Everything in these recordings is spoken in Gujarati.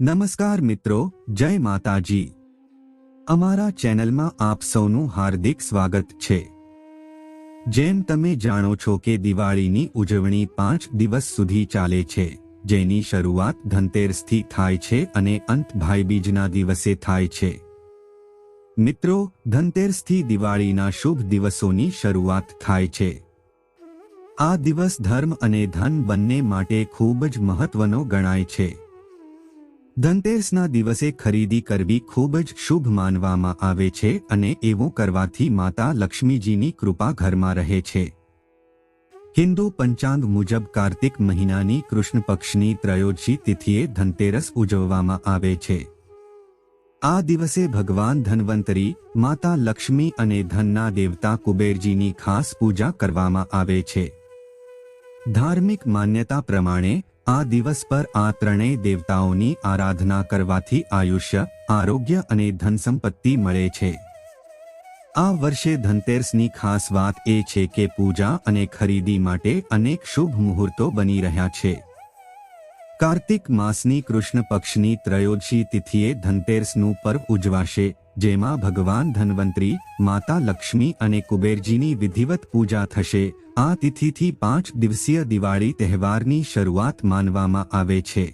નમસ્કાર મિત્રો, જય માતાજી. અમારા ચેનલમાં આપ સૌનું હાર્દિક સ્વાગત છે. જેમ તમે જાણો છો કે દિવાળીની ઉજવણી પાંચ દિવસ સુધી ચાલે છે, જેની શરૂઆત ધનતેરસથી થાય છે અને અંત ભાઈબીજના દિવસે થાય છે. મિત્રો, ધનતેરસથી દિવાળીના શુભ દિવસોની શરૂઆત થાય છે. આ દિવસ ધર્મ અને ધન બંને માટે ખૂબ જ મહત્વનો ગણાય છે. ધનતેરસના દિવસે ખરીદી કરવી ખૂબ જ શુભ માનવામાં આવે છે અને એવું કરવાથી માતા લક્ષ્મીજીની કૃપા ઘરમાં રહે છે. હિન્દુ પંચાંગ મુજબ કાર્તિક મહિનાની કૃષ્ણ પક્ષની ત્રયોદશી તિથિએ ધનતેરસ ઉજવવામાં આવે છે. આ દિવસે ભગવાન ધન્વંતરી, માતા લક્ષ્મી અને ધનના દેવતા કુબેરજીની ખાસ પૂજા કરવામાં આવે છે. ધાર્મિક માન્યતા પ્રમાણે આ દિવસ પર આ ત્રણેય દેવતાઓની આરાધના કરવાથી આયુષ્ય, આરોગ્ય અને ધન સંપત્તિ મળે છે. આ વર્ષે ધનતેરસની ખાસ વાત એ છે કે પૂજા અને ખરીદી માટે અનેક શુભ મુહૂર્તો બની રહ્યા છે. કાર્તિક માસની કૃષ્ણ પક્ષની ત્રયોદશી તિથિએ ધનતેરસનું પર્વ ઉજવાશે. જેમાં ભગવાન ધન્વંતરી, માતા લક્ષ્મી અને કુબેરજીની વિધિવત પૂજા થશે. આ તિથિથી પાંચ દિવસીય દિવાળી તહેવારની શરૂઆત માનવામાં આવે છે.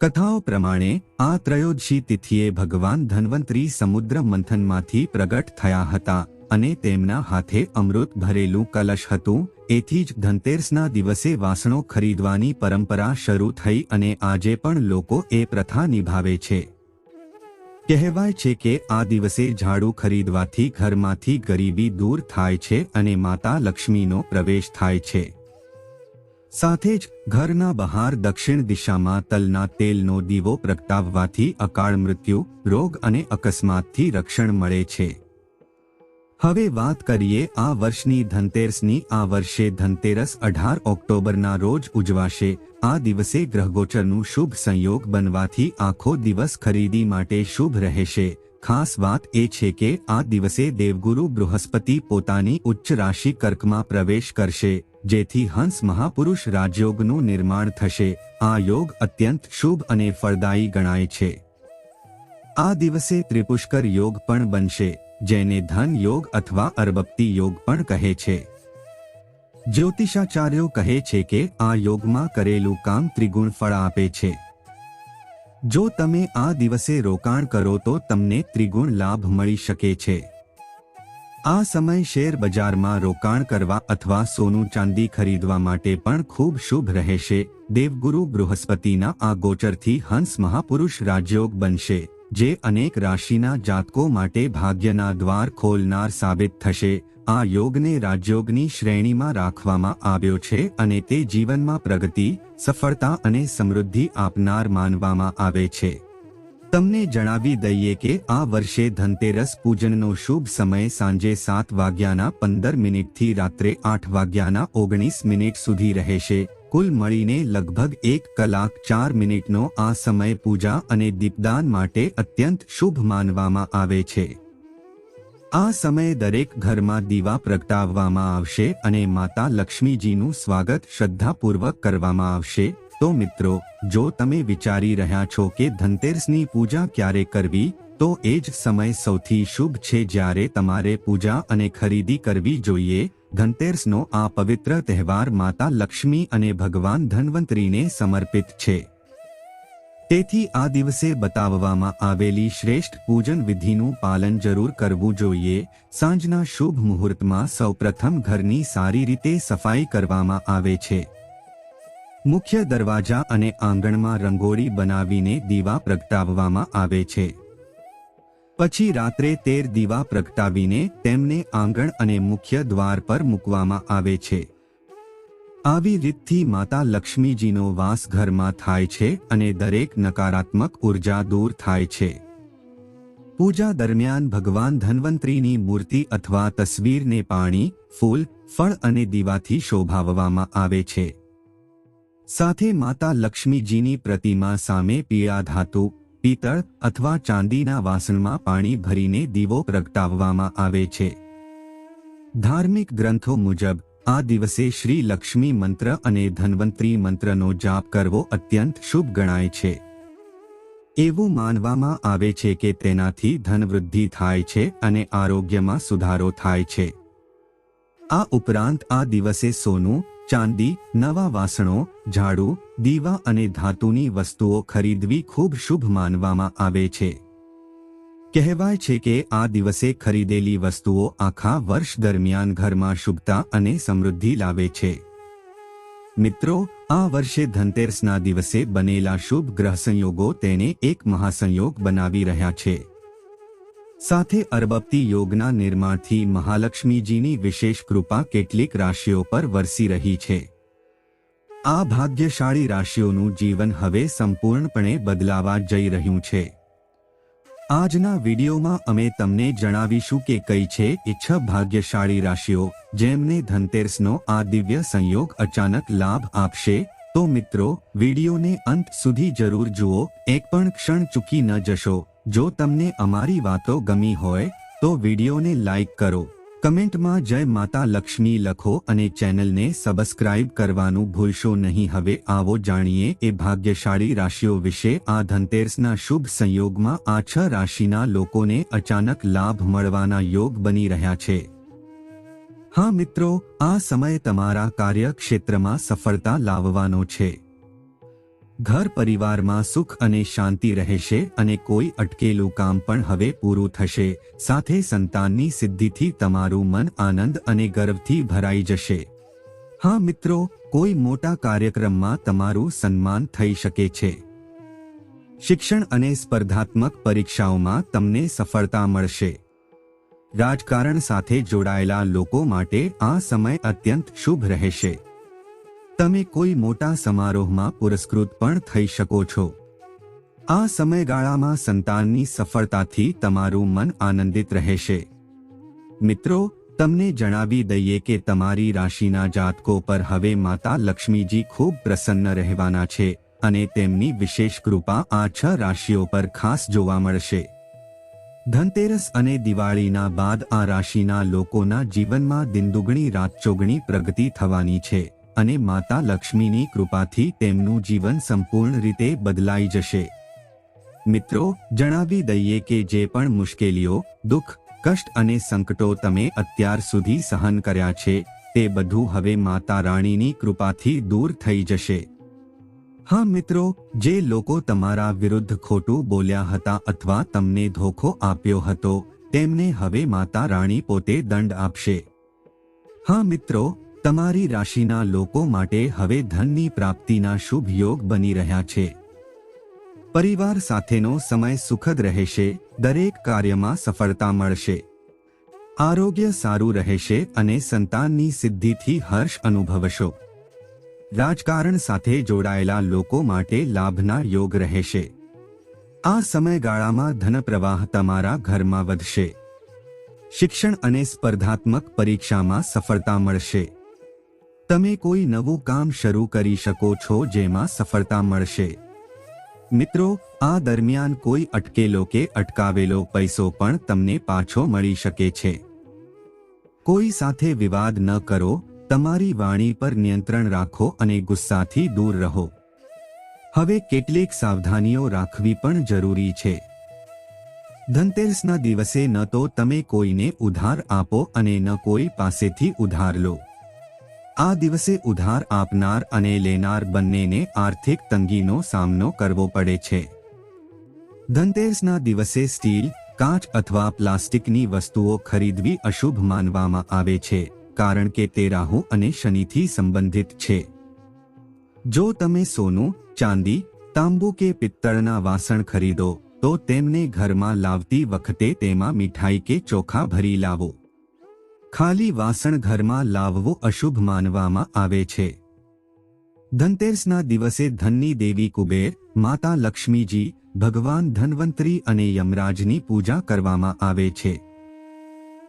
કથાઓ પ્રમાણે, આ ત્રયોદશી તિથિએ ભગવાન ધન્વંતરી સમુદ્ર મંથનમાંથી પ્રગટ થયા હતા અને તેમના હાથે અમૃત ભરેલું કલશ હતું. એથી જ ધનતેરસના દિવસે વાસણો ખરીદવાની પરંપરા શરૂ થઈ અને આજે પણ લોકો એ પ્રથા નિભાવે છે. કહેવાય છે કે આ દિવસે ઝાડુ ખરીદવાથી ઘરમાંથી ગરીબી દૂર થાય છે અને માતા લક્ષ્મીનો પ્રવેશ થાય છે. સાથે જ ઘરના બહાર દક્ષિણ દિશામાં તલના તેલનો દીવો પ્રગટાવવાથી અકાળ મૃત્યુ, રોગ અને અકસ્માતથી રક્ષણ મળે છે. હવે વાત કરીએ આ વર્ષની ધનતેરસની. આ વર્ષે ધનતેરસ અઢાર ઓક્ટોબરના રોજ ઉજવાશે. આ દિવસે ગ્રહગોચરનું શુભ સંયોગ બનવાથી આખો દિવસ ખરીદી માટે શુભ રહેશે. ખાસ વાત એ છે કે આ દિવસે દેવગુરુ બૃહસ્પતિ પોતાની ઉચ્ચ રાશિ કર્કમાં પ્રવેશ કરશે, જેથી હંસ મહાપુરુષ રાજયોગનું નિર્માણ થશે. આ યોગ અત્યંત શુભ અને ફળદાયી ગણાય છે. આ દિવસે ત્રિપુષ્કર યોગ પણ બનશે. જેને ધન યોગ અથવા અરબપ્તી યોગ પણ કહે છે. જ્યોતિષાચાર્યો કહે છે કે આ યોગમાં કરેલું કામ ત્રિગુણ ફળ આપે છે. જો તમે આ દિવસે રોકાણ કરો તો તમને ત્રિગુણ લાભ મળી શકે છે. આ સમય શેર બજારમાં રોકાણ કરવા અથવા સોનું ચાંદી ખરીદવા માટે પણ ખૂબ શુભ રહેશે. દેવગુરુ બૃહસ્પતિના આ ગોચરથી હંસ મહાપુરુષ રાજયોગ બનશે. જે અનેક રાશિના જાતકો માટે ભાગ્યના દ્વાર ખોલનાર સાબિત થશે. આ યોગને રાજયોગની શ્રેણીમાં રાખવામાં આવ્યો છે અને તે જીવનમાં પ્રગતિ, સફળતા અને સમૃદ્ધિ આપનાર માનવામાં આવે છે. તમને જણાવી દઈએ કે આ વર્ષે ધનતેરસ પૂજનનો શુભ સમય સાંજે સાત વાગ્યાના પંદર મિનિટથી રાત્રે આઠ વાગ્યાના ઓગણીસ મિનિટ સુધી રહેશે. કુલ મળીને લગભગ એક કલાક ચાર મિનિટનો આ સમય પૂજા અને દીપદાન માટે અત્યંત શુભ માનવામાં આવે છે. આ સમયે દરેક ઘરમાં દીવા પ્રગટાવવામાં આવશે અને માતા લક્ષ્મીજીનું સ્વાગત શ્રદ્ધાપૂર્વક કરવામાં આવશે. તો મિત્રો, જો તમે વિચારી રહ્યા છો કે ધનતેરસની પૂજા ક્યારે કરવી, તો એ જ સમય સૌથી શુભ છે જ્યારે તમારે પૂજા અને ખરીદી કરવી જોઈએ. ધનતેરસનો આ પવિત્ર તહેવાર માતા લક્ષ્મી અને ભગવાન ધન્વંતરીને સમર્પિત છે. તેથી આ દિવસે બતાવવામાં આવેલી શ્રેષ્ઠ પૂજન વિધિનું પાલન જરૂર કરવું જોઈએ. સાંજના શુભ મુહૂર્તમાં સૌપ્રથમ ઘરની સારી રીતે સફાઈ કરવામાં આવે છે. મુખ્ય દરવાજા અને આંગણમાં રંગોળી બનાવીને દીવા પ્રગટાવવામાં આવે છે. પછી રાત્રે તેર દીવા પ્રગટાવીને તેમને આંગણ અને મુખ્ય દ્વાર પર મૂકવામાં આવે છે. આવી રીતથી માતા લક્ષ્મીજીનો વાસ ઘરમાં થાય છે અને દરેક નકારાત્મક ઊર્જા દૂર થાય છે. પૂજા દરમિયાન ભગવાન ધન્વંતરીની મૂર્તિ અથવા તસવીરને પાણી, ફૂલ, ફળ અને દીવાથી શોભાવવામાં આવે છે. સાથે માતા લક્ષ્મીજીની પ્રતિમા સામે પીળા ધાતુ પિત્તળ અથવા ચાંદીના વાસણમાં પાણી ભરીને દીવો પ્રગટાવવામાં આવે છે. ધાર્મિક ગ્રંથો મુજબ, આ દિવસે શ્રી લક્ષ્મી મંત્ર અને ધન્વંતરી મંત્રનો જાપ કરવો અત્યંત શુભ ગણાય છે. એવું માનવામાં આવે છે કે તેનાથી ધનવૃદ્ધિ થાય છે અને આરોગ્યમાં સુધારો થાય છે. આ ઉપરાંત આ દિવસે સોનું ચાંદી, નવા વાસણો, ઝાડુ, દીવા અને ધાતુની વસ્તુઓ ખરીદવી ખૂબ શુભ માનવામાં આવે છે. કહેવાય છે કે આ દિવસે ખરીદેલી વસ્તુઓ આખા વર્ષ દરમિયાન ઘરમાં શુભતા અને સમૃદ્ધિ લાવે છે. મિત્રો, આ વર્ષે ધનતેરસના દિવસે બનેલા શુભ ગ્રહ સંયોગો તેને એક મહાસંયોગ બનાવી રહ્યા છે. સાથે અરબપતિ યોગના નિર્માણથી મહાલક્ષ્મીજીની વિશેષ કૃપા કેટલીક રાશિઓ પર વરસી રહી છે. આ ભાગ્યશાળી રાશિઓનું જીવન હવે સંપૂર્ણપણે બદલાવા જઈ રહ્યું છે. આજના વિડીયોમાં અમે તમને જણાવીશું કે કઈ છે ઈચ્છા ભાગ્યશાળી રાશિઓ, જેમને ધનતેરસનો આ દિવ્ય સંયોગ અચાનક લાભ આપશે. તો મિત્રો, વિડીયોને અંત સુધી જરૂર જુઓ, એક પણ ક્ષણ ચૂકી ન જશો. જો તમને અમારી વાતો ગમી હોય, તો વિડીયોને લાઇક કરો. કમેન્ટમાં જય માતા લક્ષ્મી લખો અને ચેનલને સબસ્ક્રાઇબ કરવાનું ભૂલશો નહીં. હવે આવો જાણીએ એ ભાગ્યશાળી રાશિઓ વિશે. આ ધનતેરસના શુભ સંયોગમાં આ છ રાશિના લોકોને અચાનક લાભ મળવાના યોગ બની રહ્યા છે. હા મિત્રો, આ સમય તમારા કાર્યક્ષેત્રમાં સફળતા લાવવાનો છે. ઘર પરિવારમાં સુખ અને શાંતિ રહેશે અને કોઈ અટકેલું કામ પણ હવે પૂરું થશે. સાથે સંતાનની સિદ્ધિથી તમારું મન આનંદ અને ગર્વથી ભરાઈ જશે. હા મિત્રો, કોઈ મોટા કાર્યક્રમમાં તમારું સન્માન થઈ શકે છે. શિક્ષણ અને સ્પર્ધાત્મક પરીક્ષાઓમાં તમને સફળતા મળશે. રાજકારણ સાથે જોડાયેલા લોકો માટે આ સમય અત્યંત શુભ રહેશે. તમે કોઈ મોટા સમારોહમાં પુરસ્કૃત પણ થઈ શકો છો. આ સમયગાળામાં સંતાનની સફળતાથી તમારું મન આનંદિત રહેશે. મિત્રો, તમને જણાવી દઈએ કે તમારી રાશિના જાતકો પર હવે માતા લક્ષ્મીજી ખૂબ પ્રસન્ન રહેવાના છે અને તેમની વિશેષ કૃપા આ છ રાશિઓ પર ખાસ જોવા મળશે. ધનતેરસ અને દિવાળીના બાદ આ રાશિના લોકોના જીવનમાં દિનદુગણી, રાતચોગણી પ્રગતિ થવાની છે. અને માતા લક્ષ્મીની કૃપાથી તેમનું જીવન સંપૂર્ણ રીતે બદલાઈ જશે. મિત્રો, જણાવી દઈએ કે જે પણ મુશ્કેલીઓ, દુઃખ, કષ્ટ અને સંકટો તમે અત્યાર સુધી સહન કર્યા છે, તે બધું હવે માતા રાણીની કૃપાથી દૂર થઈ જશે. હા મિત્રો, જે લોકો તમારા વિરુદ્ધ ખોટું બોલ્યા હતા અથવા તમને ધોખો આપ્યો હતો, તેમને હવે માતા રાણી પોતે દંડ આપશે. હા મિત્રો તમારી રાશિના લોકો માટે હવે ધનની પ્રાપ્તિના શુભ યોગ બની રહ્યા છે. પરિવાર સાથેનો સમય સુખદ રહેશે, દરેક કાર્યમાં સફળતા મળશે. આરોગ્ય સારું રહેશે અને સંતાનની સિદ્ધિથી હર્ષ અનુભવશો. રાજકારણ સાથે જોડાયેલા લોકો માટે લાભના યોગ રહેશે. આ સમયગાળામાં ધનપ્રવાહ તમારા ઘરમાં વધશે. શિક્ષણ અને સ્પર્ધાત્મક પરીક્ષામાં સફળતા મળશે. તમે કોઈ નવું કામ શરૂ કરી શકો છો જેમાં સફળતા મળશે. મિત્રો, આ દરમિયાન કોઈ અટકેલો કે અટકાવેલો પૈસો પણ તમને પાછો મળી શકે છે. કોઈ સાથે વિવાદ ન કરો, તમારી વાણી પર નિયંત્રણ રાખો અને ગુસ્સાથી દૂર રહો. હવે કેટલીક સાવધાનીઓ રાખવી પણ જરૂરી છે. ધનતેરસના દિવસે ન તો તમે કોઈને ઉધાર આપો અને ન કોઈ પાસેથી ઉધાર લો. આ દિવસે ઉધાર આપનાર અને લેનાર બંનેને આર્થિક તંગીનો સામનો કરવો પડે છે. ધનતેરસના દિવસે સ્ટીલ, કાચ અથવા પ્લાસ્ટિકની વસ્તુઓ ખરીદવી અશુભ માનવામાં આવે છે, કારણ કે તે રાહુ અને શનિથી સંબંધિત છે. જો તમે સોનું, ચાંદી, તાંબુ કે પિત્તળના વાસણ ખરીદો, તો તેમને ઘરમાં લાવતી વખતે તેમાં મીઠાઈ કે ચોખા ભરી લાવો. ખાલી વાસણ ઘરમાં લાવવો અશુભ માનવામાં આવે છે. ધનતેરસના દિવસે ધનની દેવી કુબેર, માતા લક્ષ્મીજી, ભગવાન ધનવંતરી અને યમરાજની પૂજા કરવામાં આવે છે.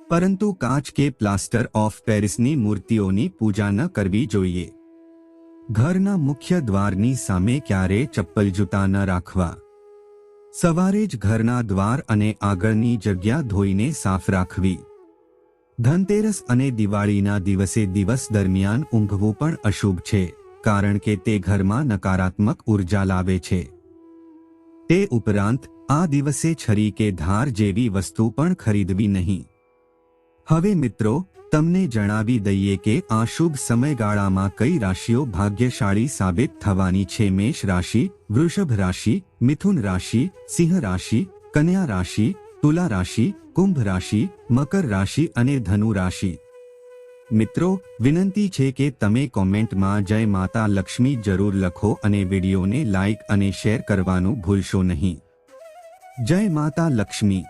પરંતુ કાચ કે પ્લાસ્ટર ઓફ પેરિસની મૂર્તિઓની પૂજા ન કરવી જોઈએ. ઘરના મુખ્ય દ્વારની સામે ક્યારે ચપ્પલ જૂતા ન રાખવા? સવારે જ ઘરના દ્વાર અને આગળની જગ્યા ધોઈને સાફ રાખવી. ધનતેરસ અને દિવાળીના દિવસે દિવસ દરમિયાન ઊંઘવું પણ અશુભ છે, કારણ કે તે ઘરમાં નકારાત્મક ઊર્જા લાવે છે. તે ઉપરાંત, આ દિવસે છરી કે ધાર જેવી વસ્તુ પણ ખરીદવી નહીં. હવે મિત્રો, તમને જણાવી દઈએ કે આ શુભ સમયગાળામાં કઈ રાશિઓ ભાગ્યશાળી સાબિત થવાની છે? મેષ રાશિ, વૃષભ રાશિ, મિથુન રાશિ, સિંહ રાશિ, કન્યા રાશિ તુલા રાશિ, કુંભ રાશિ, મકર રાશિ અને ધનુ રાશિ. મિત્રો, વિનંતી છે કે તમે કોમેન્ટમાં જય માતા લક્ષ્મી જરૂર લખો અને વિડીયોને લાઇક અને શેર કરવાનું ભૂલશો નહીં. જય માતા લક્ષ્મી.